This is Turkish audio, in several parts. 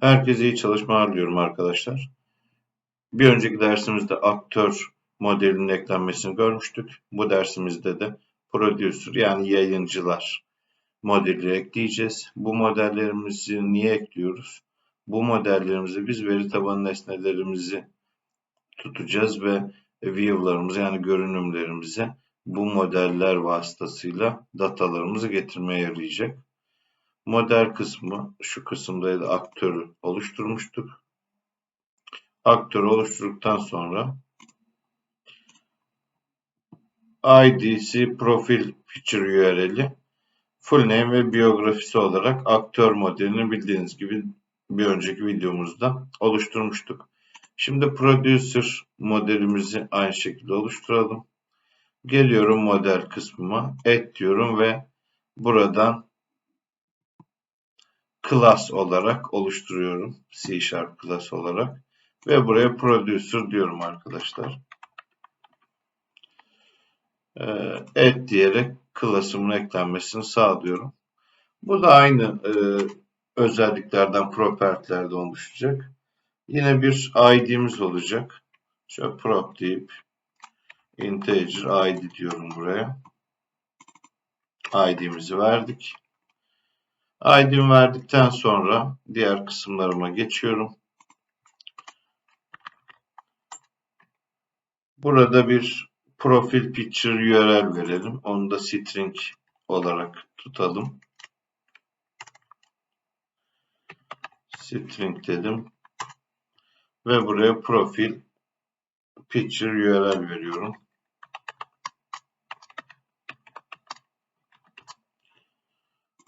Herkese iyi çalışmalar diliyorum arkadaşlar. Bir önceki dersimizde aktör modelinin eklenmesini görmüştük. Bu dersimizde de producer yani yayıncılar modeli ekleyeceğiz. Bu modellerimizi niye ekliyoruz? Bu modellerimizi biz veri tabanı nesnelerimizi tutacağız ve view'larımızı yani görünümlerimize bu modeller vasıtasıyla datalarımızı getirmeye yarayacak. Model kısmı şu kısımda da aktörü oluşturmuştuk. Aktörü oluşturduktan sonra ID'si profil feature URL'i full name ve biyografisi olarak aktör modelini bildiğiniz gibi bir önceki videomuzda oluşturmuştuk. Şimdi producer modelimizi aynı şekilde oluşturalım. Geliyorum model kısmıma, et diyorum ve buradan class olarak oluşturuyorum. C Sharp class olarak. Ve buraya producer diyorum arkadaşlar. Ee, add diyerek class'ımın eklenmesini sağlıyorum. Bu da aynı e, özelliklerden property'lerde oluşacak. Yine bir id'miz olacak. Şöyle prop deyip integer id diyorum buraya. id'mizi verdik. ID'mi verdikten sonra diğer kısımlarıma geçiyorum. Burada bir profil picture URL verelim. Onu da string olarak tutalım. String dedim. Ve buraya profil picture URL veriyorum.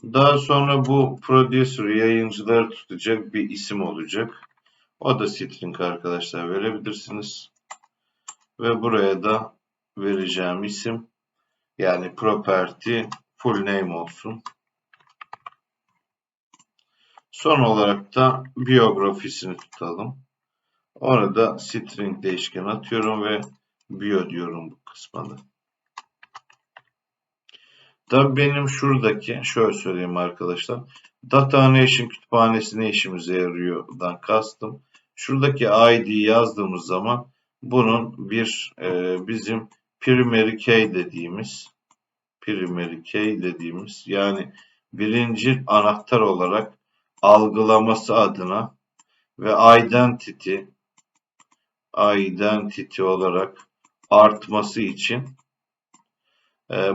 Daha sonra bu producer yayıncıları tutacak bir isim olacak. O da string arkadaşlar verebilirsiniz. Ve buraya da vereceğim isim yani property full name olsun. Son olarak da biyografisini tutalım. Orada string değişken atıyorum ve bio diyorum bu kısma da. Tabii benim şuradaki, şöyle söyleyeyim arkadaşlar. Data Anation kütüphanesi ne işimize yarıyordan kastım. Şuradaki ID'yi yazdığımız zaman bunun bir e, bizim primary key dediğimiz primary key dediğimiz yani birinci anahtar olarak algılaması adına ve identity identity olarak artması için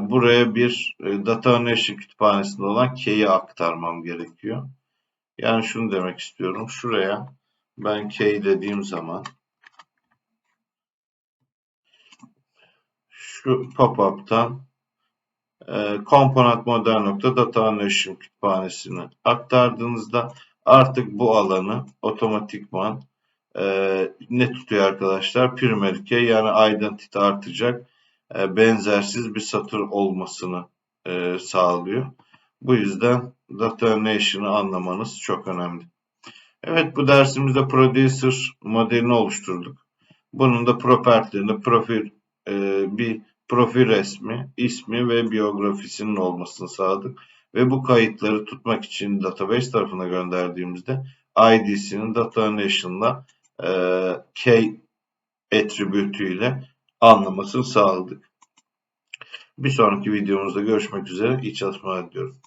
buraya bir e, data analizi kütüphanesinde olan key'i aktarmam gerekiyor. Yani şunu demek istiyorum. Şuraya ben key dediğim zaman şu pop-up'tan e, analizi kütüphanesini aktardığınızda artık bu alanı otomatikman e, ne tutuyor arkadaşlar? Primary key yani identity artacak benzersiz bir satır olmasını e, sağlıyor. Bu yüzden Data Nation'ı anlamanız çok önemli. Evet bu dersimizde Producer modelini oluşturduk. Bunun da propertilerini profil e, bir profil resmi, ismi ve biyografisinin olmasını sağladık. Ve bu kayıtları tutmak için database tarafına gönderdiğimizde ID'sinin Data Nation'la e, key attribütü ile anlamasını sağladık. Bir sonraki videomuzda görüşmek üzere. İyi çalışmalar diliyorum.